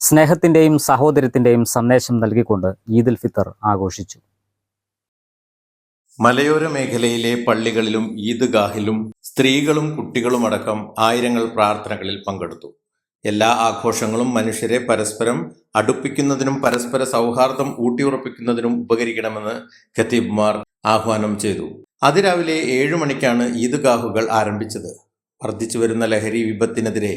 സ്നേഹത്തിന്റെയും സഹോദരത്തിന്റെയും സന്ദേശം നൽകിക്കൊണ്ട് ഈദുൽ ഫിത്തർ ആഘോഷിച്ചു. മലയോര മേഖലയിലെ പള്ളികളിലും ഈദ്ഗാഹിലും സ്ത്രീകളും കുട്ടികളുമടക്കം ആയിരങ്ങൾ പ്രാർത്ഥനകളിൽ പങ്കെടുത്തു. എല്ലാ ആഘോഷങ്ങളും മനുഷ്യരെ പരസ്പരം അടുപ്പിക്കുന്നതിനും പരസ്പര സൗഹാർദ്ദം ഊട്ടിയുറപ്പിക്കുന്നതിനും ഉപകരിക്കണമെന്ന് ഖത്തീബ്മാർ ആഹ്വാനം ചെയ്തു. അതിരാവിലെ ഏഴു മണിക്കാണ് ഈദ്ഗാഹുകൾ ആരംഭിച്ചത്. വർദ്ധിച്ചു വരുന്ന ലഹരി വിപത്തിനെതിരെ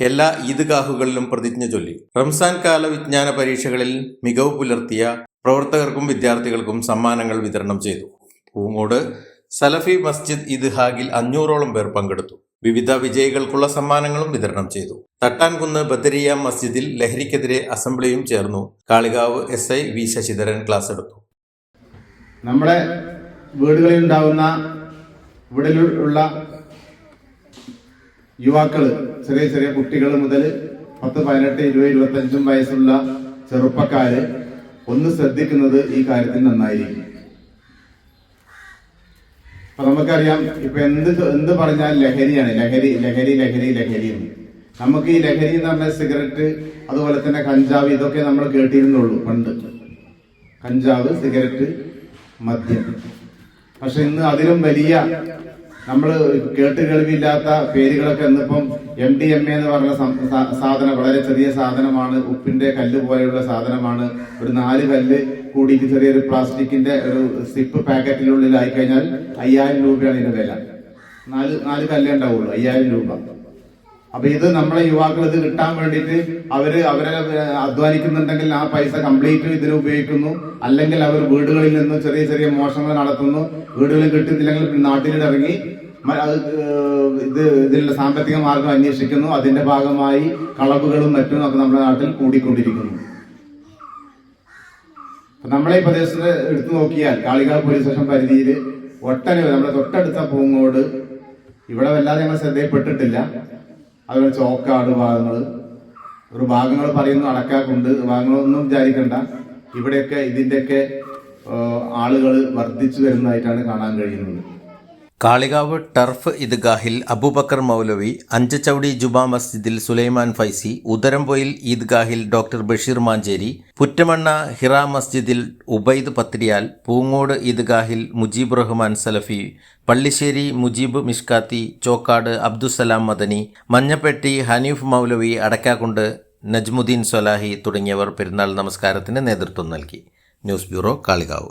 എല്ലാ ഈദ്ഗാഹുകളിലും പ്രതിജ്ഞ ചൊല്ലി. റംസാൻ കാല വിജ്ഞാന പരീക്ഷകളിൽ മികവ് പുലർത്തിയ പ്രവർത്തകർക്കും വിദ്യാർത്ഥികൾക്കും സമ്മാനങ്ങൾ വിതരണം ചെയ്തു. പൂങ്ങോട് സലഫി മസ്ജിദ് ഇദ്ഹാഗിൽ അഞ്ഞൂറോളം പേർ പങ്കെടുത്തു. വിവിധ വിജയികൾക്കുള്ള സമ്മാനങ്ങളും വിതരണം ചെയ്തു. തട്ടാൻകുന്ന് ബദരിയ മസ്ജിദിൽ ലഹരിക്കെതിരെ അസംബ്ലിയും ചേർന്നു. Kalikavu S I V Sasidharan class എടുത്തു. നമ്മുടെ വീടുകളിൽ ഉണ്ടാകുന്ന ഇവിടെയുള്ള യുവാക്കൾ ചെറിയ ചെറിയ കുട്ടികൾ മുതൽ പത്ത് പതിനെട്ട് ഇരുപത് ഇരുപത്തഞ്ചും വയസ്സുള്ള ചെറുപ്പക്കാര് ഒന്ന് ശ്രദ്ധിക്കുന്നത് ഈ കാര്യത്തിൽ നന്നായിരിക്കും. അപ്പൊ നമുക്കറിയാം ഇപ്പൊ എന്ത് എന്ത് പറഞ്ഞാൽ ലഹരിയാണ്. ലഹരി ലഹരി ലഹരി ലഹരി നമുക്ക് ഈ ലഹരി എന്ന് പറഞ്ഞ സിഗരറ്റ് അതുപോലെ തന്നെ കഞ്ചാവ് ഇതൊക്കെ നമ്മൾ കേട്ടിരുന്നുള്ളൂ പണ്ട്. കഞ്ചാവ് സിഗരറ്റ് മദ്യം. പക്ഷെ ഇന്ന് അതിലും വലിയ നമ്മൾ കേട്ട് കേൾവിയില്ലാത്ത പേരുകളൊക്കെ ഇന്നിപ്പം എം ഡി എം എ എന്ന് പറഞ്ഞ സാധനം വളരെ ചെറിയ സാധനമാണ്. ഉപ്പിന്റെ കല്ല് പോലെയുള്ള സാധനമാണ്. ഒരു നാല് കല്ല് കൂടിയിട്ട് ചെറിയൊരു പ്ലാസ്റ്റിക്കിന്റെ ഒരു സിപ്പ് പാക്കറ്റിനുള്ളിലായി കഴിഞ്ഞാൽ അയ്യായിരം രൂപയാണ് ഇതിന്റെ വില. നാല് നാല് കല്ലേ ഉണ്ടാവുള്ളൂ അയ്യായിരം രൂപ. അപ്പൊ ഇത് നമ്മളെ യുവാക്കൾ ഇത് കിട്ടാൻ വേണ്ടിയിട്ട് അവർ അവരെ അധ്വാനിക്കുന്നുണ്ടെങ്കിൽ ആ പൈസ കംപ്ലീറ്റ് ഇതിന് ഉപയോഗിക്കുന്നു. അല്ലെങ്കിൽ അവർ വീടുകളിൽ നിന്ന് ചെറിയ ചെറിയ മോഷണങ്ങൾ നടത്തുന്നു. വീടുകളിൽ കിട്ടുന്നില്ലെങ്കിൽ നാട്ടിലിറങ്ങി ഇത് ഇതിനുള്ള സാമ്പത്തിക മാർഗം അന്വേഷിക്കുന്നു. അതിന്റെ ഭാഗമായി കളവുകളും മറ്റും ഒക്കെ നമ്മുടെ നാട്ടിൽ കൂടിക്കൊണ്ടിരിക്കുന്നു. നമ്മളെ ഈ പ്രദേശത്ത് എടുത്തു നോക്കിയാൽ കാളികാവ് പോലീസ് സ്റ്റേഷൻ പരിധിയിൽ ഒട്ടനവധി നമ്മുടെ തൊട്ടടുത്ത പൂങ്ങോട് ഇവിടെ വല്ലാതെ ഞങ്ങൾ ശ്രദ്ധയിൽപ്പെട്ടിട്ടില്ല. അതുപോലെ ചോക്കാട് ഭാഗങ്ങൾ ഒരു ഭാഗങ്ങൾ പറയുന്നു അടക്കാക്കുണ്ട്. ഭാഗങ്ങളൊന്നും വിചാരിക്കണ്ട. ഇവിടെയൊക്കെ ഇതിന്റെയൊക്കെ ആളുകൾ വർദ്ധിച്ചു വരുന്നതായിട്ടാണ് കാണാൻ കഴിയുന്നത്. കാളികാവ് ടർഫ് ഇദ്ഗാഹിൽ അബൂബക്കർ മൗലവി അഞ്ചച്ചൗടി ജുബാ മസ്ജിദിൽ സുലൈമാൻ ഫൈസി ഉദരംപൊയിൽ ഈദ്ഗാഹിൽ ഡോക്ടർ ബഷീർ മാഞ്ചേരി പുറ്റമണ്ണ ഹിറ മസ്ജിദിൽ ഉബൈദ് പത്രിയാൽ പൂങ്ങോട് ഈദ്ഗാഹിൽ മുജീബ് റഹ്മാൻ സലഫി പള്ളിശ്ശേരി മുജീബ് മിഷ്കാത്തി ചോക്കാട് അബ്ദുസലാം മദനി മഞ്ഞപ്പെട്ടി ഹനീഫ് മൗലവി അടക്കാക്കുണ്ട് നജ്മുദ്ദീൻ സൊലാഹി തുടങ്ങിയവർ പെരുന്നാൾ നമസ്കാരത്തിന് നേതൃത്വം നൽകി. News bureau Kalikavu.